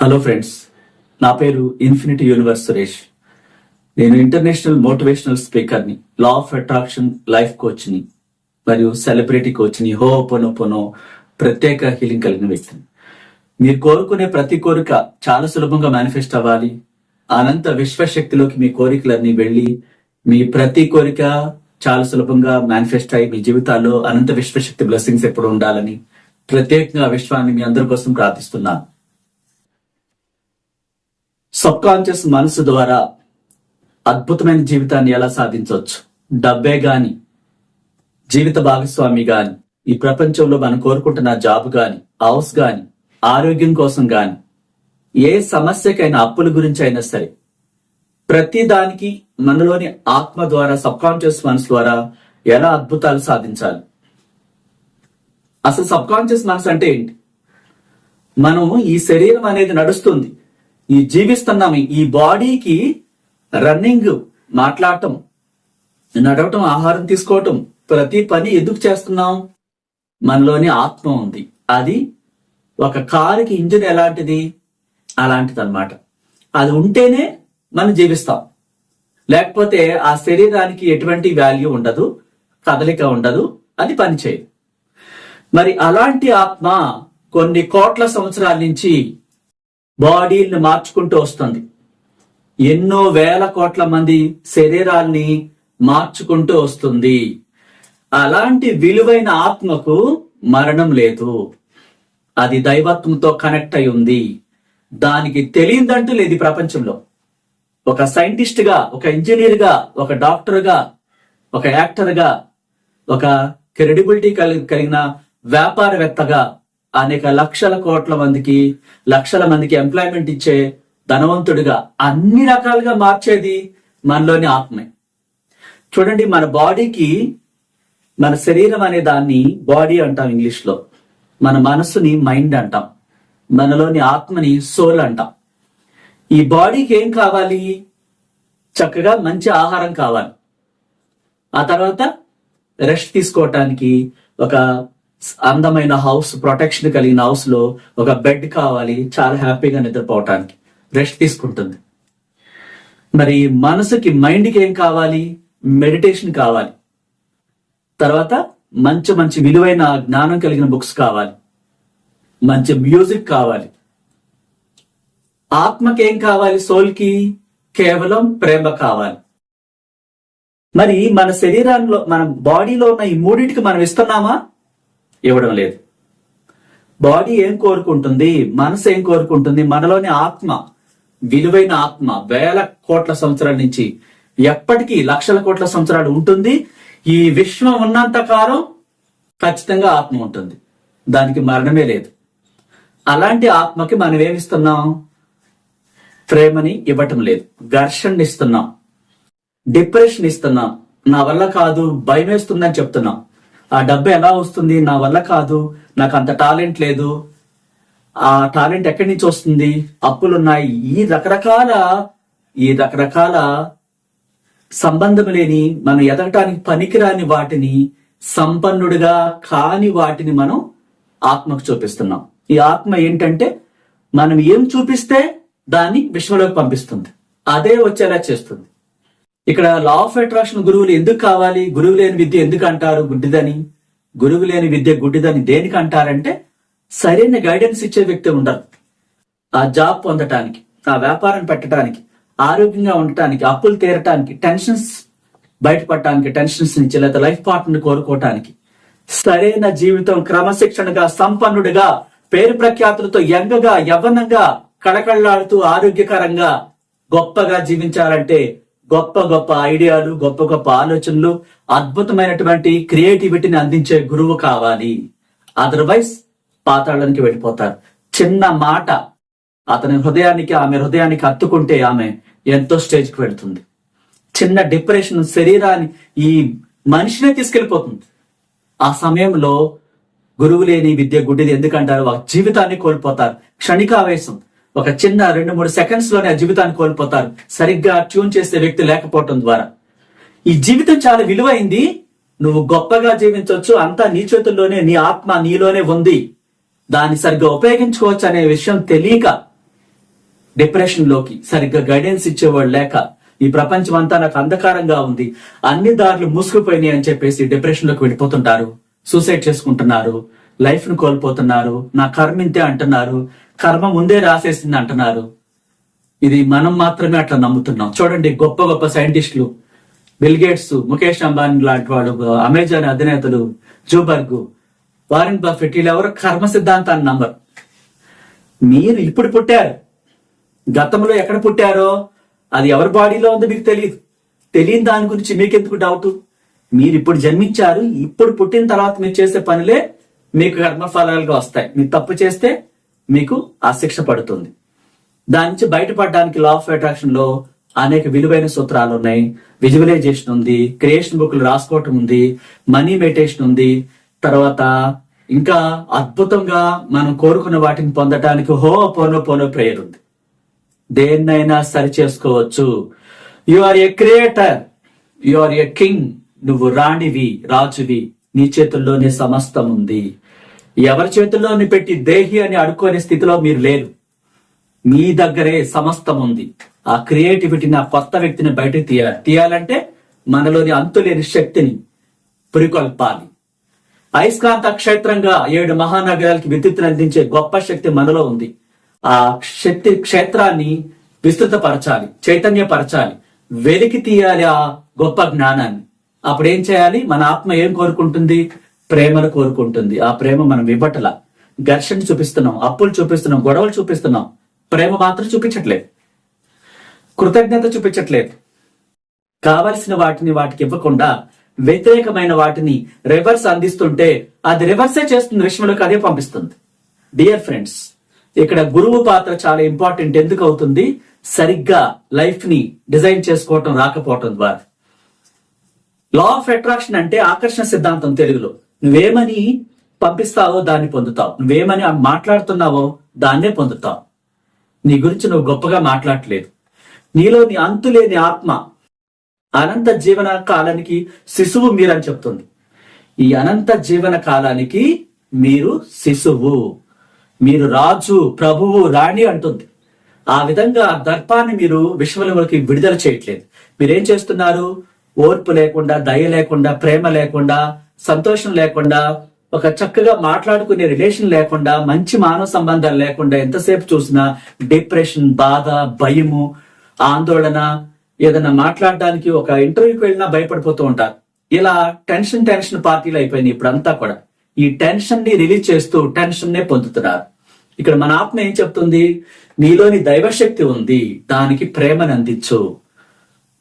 Hello friends నా పేరు infinity universe Suresh. నేను ఇంటర్నేషనల్ మోటివేషనల్ స్పీకర్ని లా ఆఫ్ అట్రాక్షన్ లైఫ్ కోచ్ని మరియు సెలబ్రిటీ కోచ్ని హో పొనో ప్రత్యేక హీలింగ్ కలిగిన వ్యక్తిని. మీరు కోరుకునే ప్రతి కోరిక చాలా సులభంగా మేనిఫెస్ట్ అవ్వాలి. అనంత విశ్వశక్తిలోకి మీ కోరికలన్నీ వెళ్ళి మీ ప్రతి కోరిక చాలా సులభంగా మేనిఫెస్ట్ అయ్యి మీ జీవితాల్లో అనంత విశ్వశక్తి బ్లెస్సింగ్స్ ఎప్పుడు ఉండాలని ప్రత్యేకంగా విశ్వాన్ని మీ అందరి కోసం ప్రార్థిస్తున్నాను. సబ్ కాన్షియస్ మనసు ద్వారా అద్భుతమైన జీవితాన్ని ఎలా సాధించవచ్చు? డబ్బే గాని జీవిత భాగస్వామి గాని ఈ ప్రపంచంలో మనం కోరుకుంటున్న జాబ్ గాని హౌస్ గాని ఆరోగ్యం కోసం గాని ఏ సమస్యకైనా అప్పుల గురించి అయినా సరే ప్రతి దానికి మనలోని ఆత్మ ద్వారా సబ్ కాన్షియస్ మనసు ద్వారా ఎలా అద్భుతాలు సాధించాలి? అసలు సబ్ కాన్షియస్ మనసు అంటే ఏంటి? మనం ఈ శరీరం అనేది నడుస్తుంది. ఈ జీవిస్తున్నాము ఈ బాడీకి రన్నింగ్ మాట్లాడటం నడవటం ఆహారం తీసుకోవటం ప్రతి పని ఎందుకు చేస్తున్నాం? మనలోని ఆత్మ ఉంది. అది ఒక కారుకి ఇంజిన్ ఎలాంటిది? అలాంటిది అనమాట అది ఉంటేనే మనం జీవిస్తాం. లేకపోతే ఆ శరీరానికి ఎటువంటి వాల్యూ ఉండదు కదలిక ఉండదు అది పనిచేయదు మరి అలాంటి ఆత్మ కొన్ని కోట్ల సంవత్సరాల నుంచి బాడీని మార్చుకుంటూ వస్తుంది. ఎన్నో వేల కోట్ల మంది శరీరాల్ని మార్చుకుంటూ వస్తుంది. అలాంటి విలువైన ఆత్మకు మరణం లేదు. అది దైవత్వంతో కనెక్ట్ అయి ఉంది. దానికి తెలియదంటూ లేదు ప్రపంచంలో. ఒక సైంటిస్ట్గా ఒక ఇంజనీర్గా ఒక డాక్టర్గా ఒక యాక్టర్గా ఒక క్రెడిబిలిటీ కలిగిన వ్యాపారవేత్తగా అనేక లక్షల కోట్ల మందికి లక్షల మందికి ఎంప్లాయ్మెంట్ ఇచ్చే ధనవంతుడిగా అన్ని రకాలుగా మార్చేది మనలోని ఆత్మే. చూడండి మన బాడీకి మన శరీరం అనే దాన్ని బాడీ అంటాం ఇంగ్లీష్లో మన మనసుని మైండ్ అంటాం. మనలోని ఆత్మని సోల్ అంటాం. ఈ బాడీకి ఏం కావాలి? చక్కగా మంచి ఆహారం కావాలి. ఆ తర్వాత రెస్ట్ తీసుకోవటానికి ఒక అందమైన హౌస్ ప్రొటెక్షన్ కలిగిన హౌస్లో ఒక బెడ్ కావాలి చాలా హ్యాపీగా నిద్రపోవటానికి. రెస్ట్ తీసుకుంటుంది. మరి మనసుకి మైండ్కి ఏం కావాలి? మెడిటేషన్ కావాలి. తర్వాత మంచి మంచి విలువైన జ్ఞానం కలిగిన బుక్స్ కావాలి. మంచి మ్యూజిక్ కావాలి. ఆత్మకి ఏం కావాలి? సోల్కి కేవలం ప్రేమ కావాలి. మరి మన శరీరంలో మన బాడీలో ఉన్న ఈ మూడింటికి మనం ఇస్తున్నామా? ఇవ్వడం లేదు. బాడీ ఏం కోరుకుంటుంది? మనసు ఏం కోరుకుంటుంది? మనలోని ఆత్మ విలువైన ఆత్మ వేల కోట్ల సంవత్సరాల నుంచి ఎప్పటికీ లక్షల కోట్ల సంవత్సరాలు ఉంటుంది. ఈ విశ్వం ఉన్నంత కాలం ఖచ్చితంగా ఆత్మ ఉంటుంది. దానికి మరణమే లేదు. అలాంటి ఆత్మకి మనం ఏమిస్తున్నాం ప్రేమని ఇవ్వటం లేదు. ఘర్షణ ఇస్తున్నాం. డిప్రెషన్ ఇస్తున్నాం. నా వల్ల కాదు భయం వేస్తుందని చెప్తున్నాం. ఆ డబ్బు ఎలా వస్తుంది? నా వల్ల కాదు. నాకు అంత టాలెంట్ లేదు. ఆ టాలెంట్ ఎక్కడి నుంచి వస్తుంది? అప్పులున్నాయి. ఈ రకరకాల ఈ రకరకాల సంబంధం లేని మనం ఎదగటానికి పనికిరాని వాటిని సంపన్నుడిగా కాని వాటిని మనం ఆత్మకు చూపిస్తున్నాం. ఈ ఆత్మ ఏంటంటే మనం ఏం చూపిస్తే దాన్ని విశ్వంలోకి పంపిస్తుంది. అదే వచ్చేలా చేస్తుంది. ఇక్కడ లా ఆఫ్ అట్రాక్షన్ గురువులు ఎందుకు కావాలి? గురువు లేని విద్య ఎందుకు అంటారు? గుడ్డిదని. గురువు లేని విద్య గుడ్డిదని దేనికి అంటారంటే సరైన గైడెన్స్ ఇచ్చే వ్యక్తి ఉండరు ఆ జాబ్ పొందటానికి ఆ వ్యాపారం పెట్టడానికి ఆరోగ్యంగా ఉండటానికి అప్పులు తీరటానికి టెన్షన్స్ బయటపడటానికి టెన్షన్స్ నుంచి లేదా లైఫ్ పార్ట్నర్ కోరుకోవటానికి సరైన జీవితం క్రమశిక్షణగా సంపన్నుడిగా పేరు ప్రఖ్యాతులతో యంగగా యవ్వనంగా కళకళలాడుతూ ఆరోగ్యకరంగా గొప్పగా జీవించాలంటే గొప్ప గొప్ప ఐడియాలు గొప్ప గొప్ప ఆలోచనలు అద్భుతమైనటువంటి క్రియేటివిటీని అందించే గురువు కావాలి. అదర్వైజ్ పాతాళానికి వెళ్ళిపోతారు. చిన్న మాట అతని హృదయానికి ఆమె హృదయానికి హత్తుకుంటే ఆమె ఎంతో స్టేజ్కి వెళుతుంది. చిన్న డిప్రెషన్ శరీరాన్ని ఈ మనిషినే తీసుకెళ్ళిపోతుంది. ఆ సమయంలో గురువు లేని విద్య గుడ్డిది ఎందుకంటారు? ఆ జీవితాన్ని కోల్పోతారు. క్షణికావేశం. ఒక చిన్న రెండు మూడు సెకండ్స్లోనే ఆ జీవితాన్ని కోల్పోతారు. సరిగ్గా ట్యూన్ చేసే వ్యక్తి లేకపోవటం ద్వారా. ఈ జీవితం చాలా విలువైంది. నువ్వు గొప్పగా జీవించవచ్చు అంతా నీ చేతుల్లోనే నీ ఆత్మ నీలోనే ఉంది. దాన్ని సరిగ్గా ఉపయోగించుకోవచ్చు అనే విషయం తెలియక డిప్రెషన్లోకి సరిగ్గా గైడెన్స్ ఇచ్చేవాడు లేక ఈ ప్రపంచం అంతా నాకు అంధకారంగా ఉంది. అన్ని దారులు మూసుకుపోయినాయి అని చెప్పేసి డిప్రెషన్లోకి వెళ్ళిపోతుంటారు. సూసైడ్ చేసుకుంటున్నారు. లైఫ్ను కోల్పోతున్నారు. నా కర్మ ఇంతే అంటున్నారు. కర్మ ముందే రాసేసింది అంటున్నారు. ఇది మనం మాత్రమే అట్లా నమ్ముతున్నాం. చూడండి గొప్ప గొప్ప సైంటిస్టులు. బిల్ గేట్స్ ముఖేష్ అంబానీ లాంటి వాడు అమెజాన్ అధినేతలు జూబర్గ్ వారెన్ బఫెట్ వీళ్ళెవరు కర్మ సిద్ధాంతాన్ని నమ్మరు. మీరు ఇప్పుడు పుట్టారు. గతంలో ఎక్కడ పుట్టారో అది ఎవరి బాడీలో ఉందో మీకు తెలియదు. తెలియని దాని గురించి మీకెందుకు డౌట్? మీరు ఇప్పుడు జన్మించారు ఇప్పుడు పుట్టిన తర్వాత మీరు చేసే పనులే మీకు కర్మఫలాలుగా వస్తాయి. మీరు తప్పు చేస్తే మీకు ఆ శిక్ష పడుతుంది. దాని నుంచి బయటపడడానికి లా ఆఫ్ అట్రాక్షన్లో అనేక విలువైన సూత్రాలు ఉన్నాయి. విజువలైజేషన్ ఉంది క్రియేషన్ బుక్లు రాసుకోవటం ఉంది మనీ మెడిటేషన్ ఉంది. తర్వాత ఇంకా అద్భుతంగా మనం కోరుకున్న వాటిని పొందటానికి హో పోనో పోనో ప్రేయర్ ఉంది. దేన్నైనా సరి చేసుకోవచ్చు. You are a creator you are a king నువ్వు రాణివి రాజువి. నీ చేతుల్లోనే సమస్తం ఉంది. ఎవరి చేతుల్లోని పెట్టి దేహి అని అడుక్కునే స్థితిలో మీరు లేరు. మీ దగ్గరే సమస్తం ఉంది ఆ క్రియేటివిటీని ఆ కొత్త వ్యక్తిని బయటకు తీయాలి. తీయాలంటే మనలోని అంతులేని శక్తిని పురికొల్పాలి. అయస్కాంత క్షేత్రంగా ఏడు మహానగరాలకి విద్యుత్తును అందించే గొప్ప శక్తి మనలో ఉంది. ఆ శక్తి క్షేత్రాన్ని విస్తృతపరచాలి చైతన్యపరచాలి వెలికి తీయాలి ఆ గొప్ప జ్ఞానాన్ని. అప్పుడు ఏం చేయాలి? మన ఆత్మ ఏం కోరుకుంటుంది? ప్రేమను కోరుకుంటుంది. ఆ ప్రేమ మనం ఇవ్వటల. ఘర్షణ చూపిస్తున్నాం అప్పులు చూపిస్తున్నాం గొడవలు చూపిస్తున్నాం. ప్రేమ మాత్రం చూపించట్లేదు. కృతజ్ఞత చూపించట్లేదు. కావలసిన వాటిని వాటికి ఇవ్వకుండా వ్యతిరేకమైన వాటిని రివర్స్ అందిస్తుంటే అది రివర్సే చేస్తుంది విషయంలోకి అదే పంపిస్తుంది. డియర్ ఫ్రెండ్స్ ఇక్కడ గురువు పాత్ర చాలా ఇంపార్టెంట్ ఎందుకు అవుతుంది? సరిగ్గా లైఫ్ని డిజైన్ చేసుకోవటం రాకపోవటం ద్వారా. లా ఆఫ్ అట్రాక్షన్ అంటే ఆకర్షణ సిద్ధాంతం తెలుగులో. నువ్వేమని పంపిస్తావో దాన్ని పొందుతావు. నువ్వేమని మాట్లాడుతున్నావో దాన్నే పొందుతావు. నీ గురించి నువ్వు గొప్పగా మాట్లాడట్లేదు నీలో నీ అంతులేని ఆత్మ అనంత జీవన కాలానికి శిశువు మీరని చెప్తుంది. ఈ అనంత జీవన కాలానికి మీరు శిశువు. మీరు రాజు ప్రభువు రాణి అంటుంది. ఆ విధంగా ఆ దర్పాన్ని మీరు విశ్వలోకి విడుదల చేయట్లేదు. మీరేం చేస్తున్నారు? ఓర్పు లేకుండా దయ లేకుండా ప్రేమ లేకుండా సంతోషం లేకుండా ఒక చక్కగా మాట్లాడుకునే రిలేషన్ లేకుండా మంచి మానవ సంబంధాలు లేకుండా ఎంతసేపు చూసినా డిప్రెషన్ బాధ భయము ఆందోళన ఏదైనా మాట్లాడడానికి ఒక ఇంటర్వ్యూకి వెళ్ళినా భయపడిపోతూ ఉంటారు. ఇలా టెన్షన్ టెన్షన్ పార్టీలు అయిపోయినాయి ఇప్పుడంతా కూడా. ఈ టెన్షన్ని రిలీజ్ చేస్తూ టెన్షన్ నే పొందుతున్నారు. ఇక్కడ మన ఆత్మ ఏం చెప్తుంది? నీలోని దైవశక్తి ఉంది. దానికి ప్రేమను అందించు.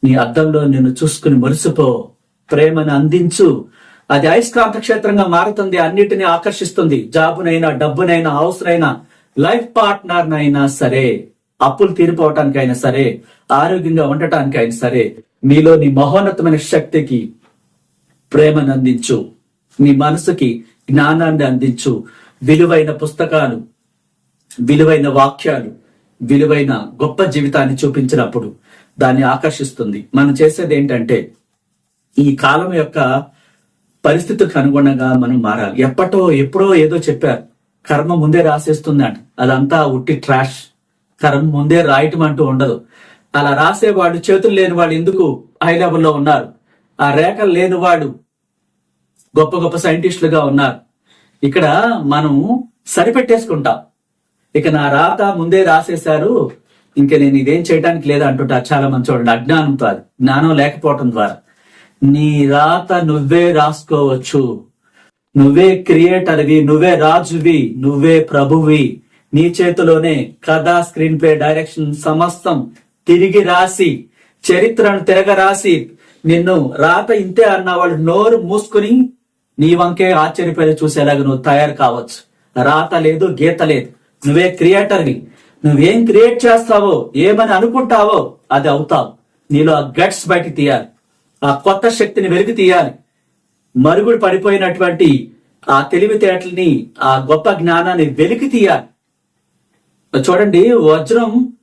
నీ అద్దంలో నిన్ను చూసుకుని మురిసిపో. ప్రేమను అందించు. అది అయస్కాంత క్షేత్రంగా మారుతుంది అన్నిటిని ఆకర్షిస్తుంది. జాబునైనా డబ్బునైనా అవసరమైనా లైఫ్ పార్ట్నర్ అయినా సరే అప్పులు తీరిపోవటానికైనా సరే ఆరోగ్యంగా ఉండటానికైనా సరే మీలోని మహోన్నతమైన శక్తికి ప్రేమను అందించు. నీ మనసుకి జ్ఞానాన్ని అందించు. విలువైన పుస్తకాలు విలువైన వాక్యాలు విలువైన గొప్ప జీవితాన్ని చూపించినప్పుడు దాన్ని ఆకర్షిస్తుంది. మనం చేసేది ఏంటంటే ఈ కాలం యొక్క పరిస్థితికి అనుగుణంగా మనం మారాలి. ఎప్పటో ఎప్పుడో ఏదో చెప్పారు. కర్మ ముందే రాసేస్తుందంట అదంతా ఉట్టి ట్రాష్ కర్మ ముందే రాయటం అంటూ ఉండదు. అలా రాసేవాడు చేతులు లేని వాడు ఎందుకు హై లెవెల్లో ఉన్నారు? ఆ రేఖలు లేని వాడు గొప్ప గొప్ప సైంటిస్టులుగా ఉన్నారు. ఇక్కడ మనం సరిపెట్టేసుకుంటాం. ఇక నా రాత ముందే రాసేశారు. ఇంకా నేను ఇదేం చేయడానికి లేదా అంటుంటారు చాలా మంది చూడండి. అజ్ఞానంతో అది. జ్ఞానం లేకపోవటం ద్వారా. నీ రాత నువ్వే రాసుకోవచ్చు. నువ్వే క్రియేటర్వి నువ్వే రాజువి నువ్వే ప్రభువి. నీ చేతిలోనే కథ స్క్రీన్ ప్లే డైరెక్షన్ సమస్తం తిరిగి రాసి చరిత్రను తిరగ రాసి నిన్ను రాత ఇంతే అన్న వాళ్ళు నోరు మూసుకుని నీ వంకే ఆశ్చర్యపడి చూసేలాగా నువ్వు తయారు కావచ్చు. రాత లేదు గీత లేదు. నువ్వే క్రియేటర్వి. నువ్వేం క్రియేట్ చేస్తావో ఏమని అనుకుంటావో అది అవుతావు. నీలో ఆ గట్స్ బయట తీయాలి. ఆ కొత్త శక్తిని వెలికి తీయాలి. మరుగుడు పడిపోయినటువంటి ఆ తెలివితేటల్ని ఆ గొప్ప జ్ఞానాన్ని వెలికి తీయాలి. చూడండి వజ్రం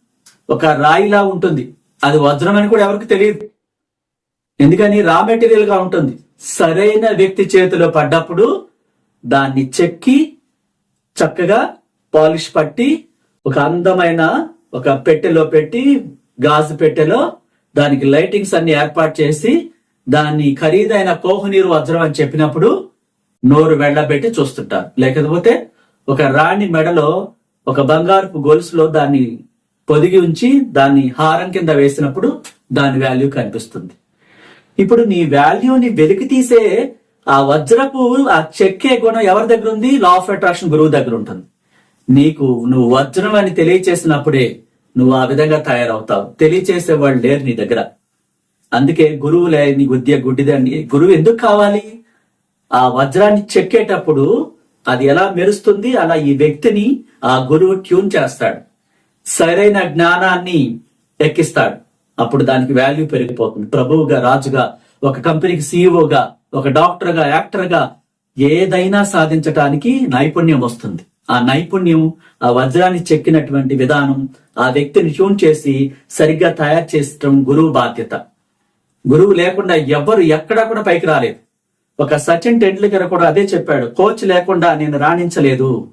ఒక రాయిలా ఉంటుంది. అది వజ్రం అని కూడా ఎవరికి తెలియదు. ఎందుకని? రా మెటీరియల్గా ఉంటుంది. సరైన వ్యక్తి చేతిలో పడ్డప్పుడు దాన్ని చెక్కి చక్కగా పాలిష్ పట్టి ఒక అందమైన ఒక పెట్టెలో పెట్టి గాజు పెట్టెలో దానికి లైటింగ్స్ అన్ని ఏర్పాటు చేసి దాన్ని ఖరీదైన కోహనీరు వజ్రం అని చెప్పినప్పుడు నోరు వెళ్ళబెట్టి చూస్తుంటారు. లేకపోతే ఒక రాణి మెడలో ఒక బంగారపు గొలుసులో దాన్ని పొదిగి ఉంచి దాన్ని హారం కింద వేసినప్పుడు దాని వాల్యూ కనిపిస్తుంది. ఇప్పుడు నీ వాల్యూని వెలికి తీసే ఆ వజ్రపు ఆ చెక్కే గుణం ఎవరి దగ్గర ఉంది లా ఆఫ్ అట్రాక్షన్ గురువు దగ్గర ఉంటుంది నీకు నువ్వు వజ్రం అని తెలియచేసినప్పుడే నువ్వు ఆ విధంగా తయారవుతావు. తెలియచేసే వాళ్ళు లేరు నీ దగ్గర. అందుకే గురువు లేని నీ గుద్య గుడ్డిదండి గురువు ఎందుకు కావాలి? ఆ వజ్రాన్ని చెక్కేటప్పుడు అది ఎలా మెరుస్తుంది? అలా ఈ వ్యక్తిని ఆ గురువు ట్యూన్ చేస్తాడు. సరైన జ్ఞానాన్ని ఎక్కిస్తాడు. అప్పుడు దానికి వాల్యూ పెరిగిపోతుంది. ప్రభువుగా రాజుగా ఒక కంపెనీకి సీఈఓగా ఒక డాక్టర్గా యాక్టర్గా ఏదైనా సాధించటానికి నైపుణ్యం వస్తుంది. ఆ నైపుణ్యం ఆ వజ్రాన్ని చెక్కినటువంటి విధానం ఆ వ్యక్తిని ట్యూన్ చేసి సరిగ్గా తయారు చేసడం గురువు బాధ్యత. గురువు లేకుండా ఎవ్వరు ఎక్కడా కూడా పైకి రాలేదు. ఒక సచిన్ టెండూల్కర్ కూడా అదే చెప్పాడు కోచ్ లేకుండా నేను రాణించలేదు.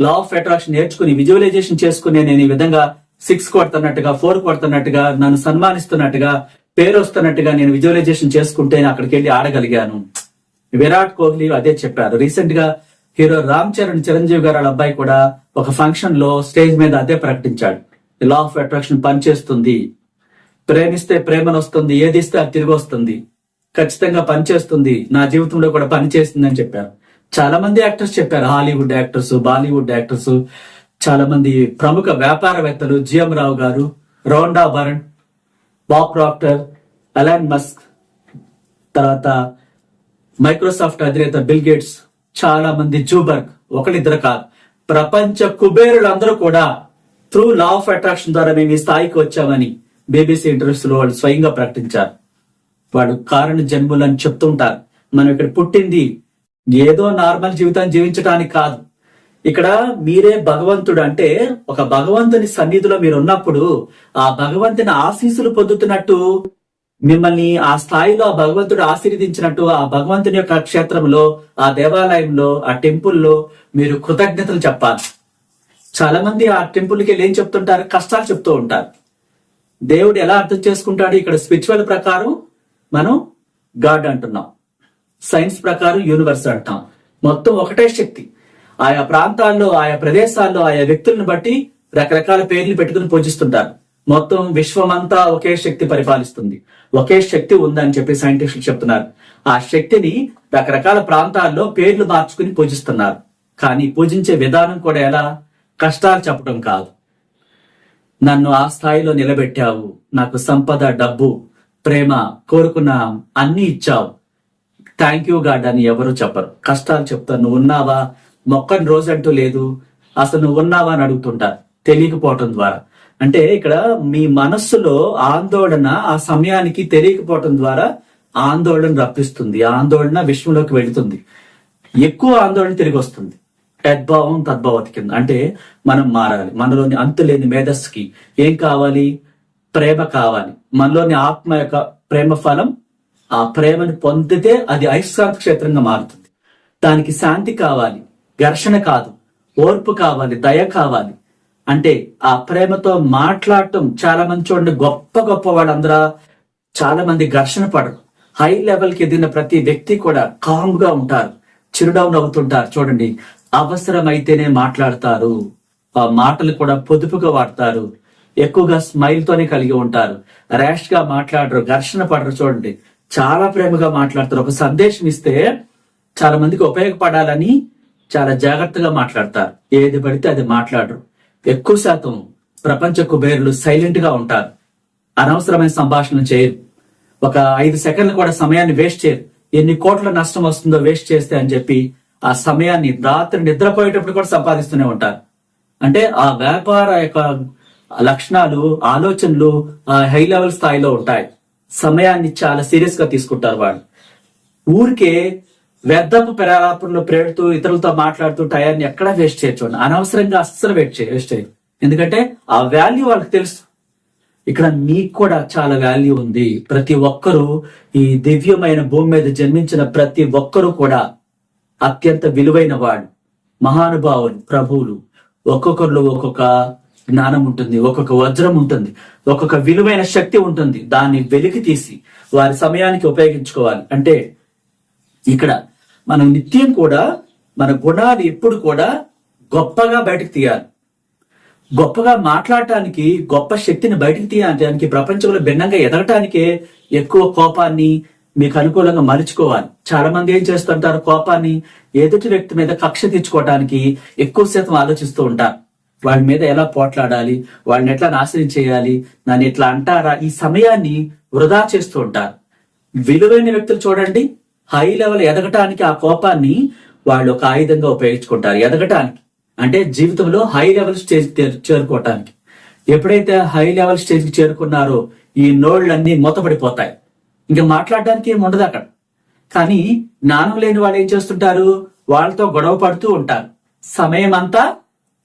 లా ఆఫ్ అట్రాక్షన్ నేర్చుకుని విజువలైజేషన్ చేసుకునే నేను ఈ విధంగా సిక్స్ కొడుతున్నట్టుగా ఫోర్ కొడుతున్నట్టుగా నన్ను సన్మానిస్తున్నట్టుగా పేరు వస్తున్నట్టుగా నేను విజువలైజేషన్ చేసుకుంటే అక్కడికి వెళ్ళి ఆడగలిగాను. విరాట్ కోహ్లీ అదే చెప్పారు. రీసెంట్గా హీరో రామ్ చరణ్ చిరంజీవి గారు వాళ్ళ అబ్బాయి కూడా ఒక ఫంక్షన్లో స్టేజ్ మీద అదే ప్రకటించాడు. లా ఆఫ్ అట్రాక్షన్ పనిచేస్తుంది. ప్రేమిస్తే ప్రేమను వస్తుంది ఏది ఇస్తే అది తిరిగి వస్తుంది. ఖచ్చితంగా పనిచేస్తుంది. నా జీవితంలో కూడా పనిచేస్తుంది అని చెప్పారు. చాలా మంది యాక్టర్స్ చెప్పారు. హాలీవుడ్ యాక్టర్స్ బాలీవుడ్ యాక్టర్స్ చాలా మంది ప్రముఖ వ్యాపారవేత్తలు GM Rao garu Rhonda Byrne Bob Proctor Elon Musk తర్వాత మైక్రోసాఫ్ట్ అధినేత బిల్ గేట్స్ చాలా మంది జూబర్గ్ ఒకరిద్దరు కాదు. ప్రపంచ కుబేరులందరూ కూడా త్రూ లా ఆఫ్ అట్రాక్షన్ ద్వారా మేము ఈ స్థాయికి వచ్చామని బీబీసీ ఇంటర్వ్యూస్లో వాళ్ళు స్వయంగా ప్రకటించారు. వాడు కారణ జన్ములని చెప్తుంటారు మనం ఇక్కడ పుట్టింది ఏదో నార్మల్ జీవితాన్ని జీవించడానికి కాదు. ఇక్కడ మీరే భగవంతుడు అంటే ఒక భగవంతుని సన్నిధిలో మీరు ఉన్నప్పుడు ఆ భగవంతుని ఆశీస్సులు పొందుతున్నట్టు మిమ్మల్ని ఆ స్థాయిలో ఆ భగవంతుడు ఆశీర్వదించినట్టు ఆ భగవంతుని యొక్క క్షేత్రంలో ఆ దేవాలయంలో ఆ టెంపుల్లో మీరు కృతజ్ఞతలు చెప్పాలి. చాలా మంది ఆ టెంపుల్కి వెళ్ళి ఏం చెప్తుంటారు? కష్టాలు చెప్తూ ఉంటారు. దేవుడు ఎలా అర్థం చేసుకుంటాడు? ఇక్కడ స్పిరిచువల్ ప్రకారం మనం గాడ్ అంటున్నాం. సైన్స్ ప్రకారం యూనివర్స్ అంటాం. మొత్తం ఒకటే శక్తి. ఆయా ప్రాంతాల్లో ఆయా ప్రదేశాల్లో ఆయా వ్యక్తులను బట్టి రకరకాల పేర్లు పెట్టుకుని పూజిస్తుంటారు. మొత్తం విశ్వమంతా ఒకే శక్తి పరిపాలిస్తుంది. ఒకే శక్తి ఉందని చెప్పి సైంటిస్టులు చెప్తున్నారు. ఆ శక్తిని రకరకాల ప్రాంతాల్లో పేర్లు మార్చుకుని పూజిస్తున్నారు. కానీ పూజించే విధానం కూడా ఎలా? కష్టాలు చెప్పడం కాదు. నన్ను ఆ స్థాయిలో నిలబెట్టావు. నాకు సంపద డబ్బు ప్రేమ కోరుకున్న అన్ని ఇచ్చావు. థ్యాంక్ యూ గాడ్ అని ఎవరు చెప్పరు. కష్టాలు చెప్తారు. నువ్వు ఉన్నావా? మొక్కని రోజంటూ లేదు. అసలు నువ్వు ఉన్నావా అని అడుగుతుంటారు. తెలియకపోవటం ద్వారా. అంటే ఇక్కడ మీ మనస్సులో ఆందోళన ఆ సమయానికి తెలియకపోవటం ద్వారా ఆందోళన రప్పిస్తుంది ఆందోళన విశ్వంలోకి వెళుతుంది. ఎక్కువ ఆందోళన తిరిగి వస్తుంది. తద్భావం తద్భావతి కింద. అంటే మనం మారాలి. మనలోని అంతులేని మేధస్సుకి ఏం కావాలి? ప్రేమ కావాలి. మనలోని ఆత్మ యొక్క ప్రేమ ఫలం ఆ ప్రేమను పొందితే అది అయస్కాంత క్షేత్రంగా మారుతుంది. దానికి శాంతి కావాలి. ఘర్షణ కాదు. ఓర్పు కావాలి. దయ కావాలి. అంటే ఆ ప్రేమతో మాట్లాడటం చాలా మంది చూడండి గొప్ప గొప్ప వాళ్ళందరూ చాలా మంది ఘర్షణ పడరు. హై లెవెల్కి ఎదిగిన ప్రతి వ్యక్తి కూడా కామ్గా ఉంటారు చిరునవ్వు నవ్వుతుంటారు చూడండి. అవసరమైతేనే మాట్లాడతారు ఆ మాటలు కూడా పొదుపుగా వాడతారు ఎక్కువగా స్మైల్ తోనే కలిగి ఉంటారు ర్యాష్గా మాట్లాడరు ఘర్షణ పడరు చూడండి. చాలా ప్రేమగా మాట్లాడతారు. ఒక సందేశం ఇస్తే చాలా మందికి ఉపయోగపడాలని చాలా జాగ్రత్తగా మాట్లాడతారు. ఏది పడితే అది మాట్లాడరు. ఎక్కువ శాతం ప్రపంచ కుబేరులు సైలెంట్గా ఉంటారు. అనవసరమైన సంభాషణ చేయరు. ఒక ఐదు సెకండ్లు కూడా సమయాన్ని వేస్ట్ చేయరు. ఎన్ని కోట్ల నష్టం వస్తుందో వేస్ట్ చేస్తే అని చెప్పి ఆ సమయాన్ని రాత్రి నిద్రపోయేటప్పుడు కూడా సంపాదిస్తూనే ఉంటారు. అంటే ఆ వ్యాపార యొక్క లక్షణాలు ఆలోచనలు ఆ హై లెవెల్ స్థాయిలో ఉంటాయి. సమయాన్ని చాలా సీరియస్గా తీసుకుంటారు వాళ్ళు. ఊరికే వ్యర్థపు పెరాపంలో ప్రేరుతూ ఇతరులతో మాట్లాడుతూ టయాన్ని ఎక్కడా వేస్ట్ చేయొచ్చు అనవసరంగా అస్సలు వేస్ట్ చేయ వేస్ట్ చేయరు ఎందుకంటే ఆ వాల్యూ వాళ్ళకి తెలుసు. ఇక్కడ మీకు కూడా చాలా వాల్యూ ఉంది. ప్రతి ఒక్కరూ ఈ దివ్యమైన భూమి మీద జన్మించిన ప్రతి ఒక్కరూ కూడా అత్యంత విలువైన వాడు మహానుభావులు ప్రభువులు. ఒక్కొక్కరు ఒక్కొక్క జ్ఞానం ఉంటుంది ఒక్కొక్క వజ్రం ఉంటుంది ఒక్కొక్క విలువైన శక్తి ఉంటుంది. దాన్ని వెలికి తీసి వారి సమయానికి ఉపయోగించుకోవాలి. అంటే ఇక్కడ మనం నిత్యం కూడా మన గుణాలు ఎప్పుడు కూడా గొప్పగా బయటకు తీయాలి. గొప్పగా మాట్లాడటానికి గొప్ప శక్తిని బయటకు తీయడానికి ప్రపంచంలో భిన్నంగా ఎదగటానికే ఎక్కువ కోపాన్ని మీకు అనుకూలంగా మలుచుకోవాలి. చాలా మంది ఏం చేస్తుంటారు? కోపాన్ని ఎదుటి వ్యక్తి మీద కక్ష తీర్చుకోవడానికి ఎక్కువ శాతం ఆలోచిస్తూ ఉంటారు. వాళ్ళ మీద ఎలా పోట్లాడాలి? వాళ్ళని ఎట్లా నాశనం చేయాలి? నన్ను ఎట్లా అంటారా? ఈ సమయాన్ని వృధా చేస్తూ ఉంటారు. విలువైన వ్యక్తులు చూడండి. హై లెవెల్ ఎదగటానికి ఆ కోపాన్ని వాళ్ళు ఒక ఆయుధంగా ఉపయోగించుకుంటారు. ఎదగటానికి. అంటే జీవితంలో హై లెవెల్ స్టేజ్ చేరుకోవటానికి. ఎప్పుడైతే హై లెవెల్ స్టేజ్కి చేరుకున్నారో ఈ నోళ్ళన్నీ మూతపడిపోతాయి. ఇంకా మాట్లాడడానికి ఏమి ఉండదు అక్కడ. కానీ జ్ఞానం లేని వాళ్ళు ఏం చేస్తుంటారు? వాళ్ళతో గొడవ పడుతూ ఉంటారు. సమయం అంతా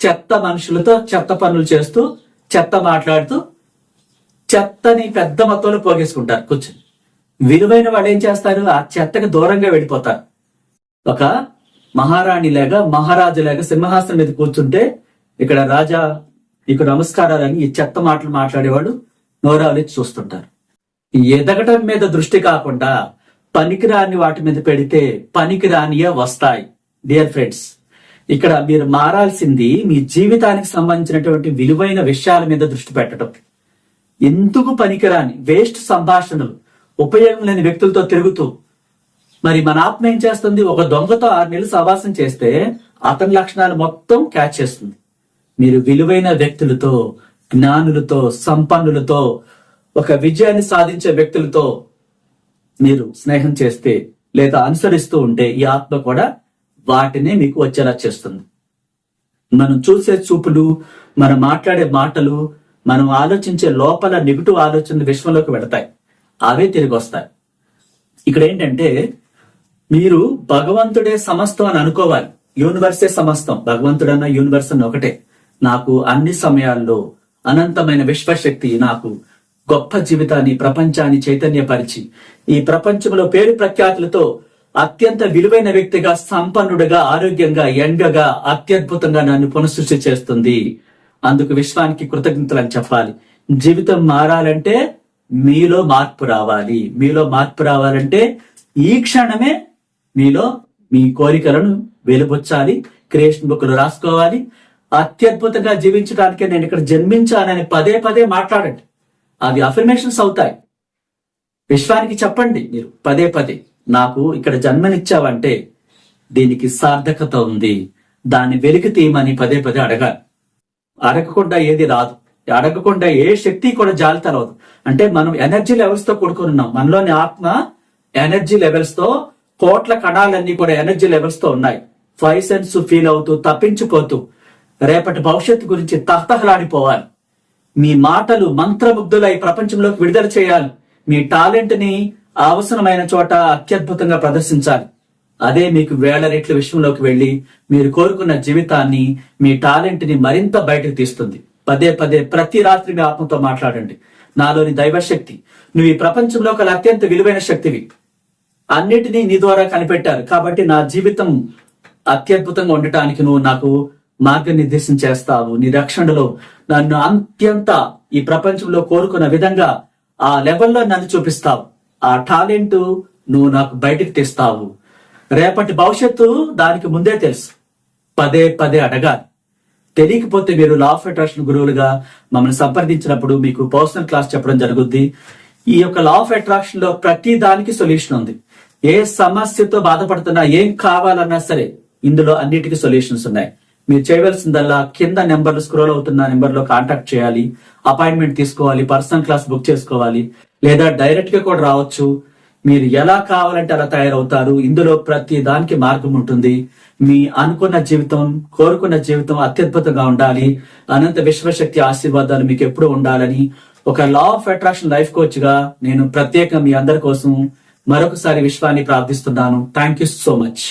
చెత్త మనుషులతో చెత్త పనులు చేస్తూ చెత్త మాట్లాడుతూ చెత్తని పెద్ద మొత్తంలో పోగేసుకుంటారు కూర్చొని. విలువైన వాళ్ళు ఏం చేస్తారు? ఆ చెత్తకు దూరంగా వెళ్ళిపోతారు. ఒక మహారాణి లేక మహారాజు లేక సింహాసనం మీద కూర్చుంటే ఇక్కడ రాజా నీకు నమస్కారాలని ఈ చెత్త మాటలు మాట్లాడేవాడు నోరాలి చూస్తుంటారు. ఎదగటం మీద దృష్టి కాకుండా పనికిరాని వాటి మీద పెడితే పనికిరానియే వస్తాయి. డియర్ ఫ్రెండ్స్ ఇక్కడ మీరు మారాల్సింది మీ జీవితానికి సంబంధించినటువంటి విలువైన విషయాల మీద దృష్టి పెట్టడం. ఎందుకు పనికిరాని? వేస్ట్ సంభాషణలు. ఉపయోగం లేని వ్యక్తులతో తిరుగుతూ మరి మన ఆత్మ ఏం చేస్తుంది? ఒక దొంగతో ఆరు నెలలు సవాసం చేస్తే అతని లక్షణాలు మొత్తం క్యాచ్ చేస్తుంది. మీరు విలువైన వ్యక్తులతో జ్ఞానులతో సంపన్నులతో ఒక విజయాన్ని సాధించే వ్యక్తులతో మీరు స్నేహం చేస్తే లేదా అనుసరిస్తూ ఉంటే ఈ ఆత్మ కూడా వాటినే మీకు వచ్చేలా చేస్తుంది. మనం చూసే చూపులు మనం మాట్లాడే మాటలు మనం ఆలోచించే లోపల నెగిటివ్ ఆలోచనలు విశ్వంలోకి వెడతాయి. అవే తిరిగి వస్తాయి. ఇక్కడ ఏంటంటే మీరు భగవంతుడే సమస్తం అని అనుకోవాలి. యూనివర్సే సమస్తం. భగవంతుడన్న యూనివర్స్ అన్న ఒకటే. నాకు అన్ని సమయాల్లో అనంతమైన విశ్వశక్తి నాకు గొప్ప జీవితాన్ని ప్రపంచాన్ని చైతన్యపరిచి ఈ ప్రపంచంలో పేరు ప్రఖ్యాతులతో అత్యంత విలువైన వ్యక్తిగా సంపన్నుడుగా ఆరోగ్యంగా ఎండగా అత్యద్భుతంగా నన్ను పునఃసృష్టి చేస్తుంది. అందుకు విశ్వానికి కృతజ్ఞతలు అని చెప్పాలి. జీవితం మారాలంటే మీలో మార్పు రావాలి. మీలో మార్పు రావాలంటే ఈ క్షణమే మీలో మీ కోరికలను వెలుబుచ్చాలి. క్రియేషన్ బుక్లు రాసుకోవాలి. అత్యద్భుతంగా జీవించడానికే నేను ఇక్కడ జన్మించానని పదే పదే మాట్లాడండి. అవి అఫర్మేషన్స్ అవుతాయి. విశ్వానికి చెప్పండి మీరు పదే పదే. నాకు ఇక్కడ జన్మనిచ్చావంటే దీనికి సార్థకత ఉంది. దాన్ని వెలికి తీయమని పదే పదే అడగాలి. అడగకుండా ఏది రాదు. అడగకుండా ఏ శక్తి కూడా జాలి తెలవదు అంటే మనం ఎనర్జీ లెవెల్స్తో కూడుకుని ఉన్నాం. మనలోని ఆత్మ ఎనర్జీ లెవెల్స్తో కోట్ల కణాలన్నీ కూడా ఎనర్జీ లెవెల్స్తో ఉన్నాయి. ఫైవ్ సెన్స్ ఫీల్ అవుతూ తప్పించిపోతూ రేపటి భవిష్యత్తు గురించి తహతహలాడిపోవాలి. మీ మాటలు మంత్రముగ్ధులై ప్రపంచంలోకి విడుదల చేయాలి. మీ టాలెంట్ని అవసరమైన చోట అత్యద్భుతంగా ప్రదర్శించాలి. అదే మీకు వేల రెట్ల విషయంలోకి వెళ్ళి మీరు కోరుకున్న జీవితాన్ని మీ టాలెంట్ని మరింత బయటకు తీస్తుంది. పదే పదే ప్రతి రాత్రి మీ ఆత్మతో మాట్లాడండి. నాలోని దైవశక్తి నువ్వు ఈ ప్రపంచంలో ఒక అత్యంత విలువైన శక్తివి. అన్నిటినీ నీ ద్వారా కనిపెట్టారు. కాబట్టి నా జీవితం అత్యద్భుతంగా ఉండటానికి నువ్వు నాకు మార్గనిర్దేశం చేస్తావు. నీ రక్షణలో నన్ను అత్యంత ఈ ప్రపంచంలో కోరుకున్న విధంగా ఆ లెవెల్లో నన్ను చూపిస్తావు. ఆ టాలెంట్ నువ్వు నాకు బయటకు తెస్తావు. రేపటి భవిష్యత్తు దానికి ముందే తెలుసు. పదే పదే అడగాలి. తెలియకపోతే మీరు లా ఆఫ్ అట్రాక్షన్ గురువులుగా మమ్మల్ని సంప్రదించినప్పుడు మీకు పర్సనల్ క్లాస్ చెప్పడం జరుగుద్ది. ఈ యొక్క లా ఆఫ్ అట్రాక్షన్లో ప్రతి దానికి సొల్యూషన్ ఉంది. ఏ సమస్యతో బాధపడుతున్నా ఏం కావాలన్నా సరే ఇందులో అన్నిటికీ సొల్యూషన్స్ ఉన్నాయి. మీరు చేయవలసిందల్లా కింద నెంబర్లు స్క్రోల్ అవుతున్న నెంబర్లో కాంటాక్ట్ చేయాలి అపాయింట్మెంట్ తీసుకోవాలి పర్సనల్ క్లాస్ బుక్ చేసుకోవాలి లేదా డైరెక్ట్గా కూడా రావచ్చు. మీరు ఎలా కావాలంటే అలా తయారవుతారు. ఇందులో ప్రతి దానికి మార్గం ఉంటుంది. మీ అనుకున్న జీవితం కోరుకున్న జీవితం అత్యద్భుతంగా ఉండాలి. అనంత విశ్వశక్తి ఆశీర్వాదాలు మీకు ఎప్పుడు ఉండాలని ఒక లా ఆఫ్ అట్రాక్షన్ లైఫ్ కోచ్గా నేను ప్రత్యేకంగా మీ అందరి కోసం మరొకసారి విశ్వాన్ని ప్రార్థిస్తున్నాను. Thank you so much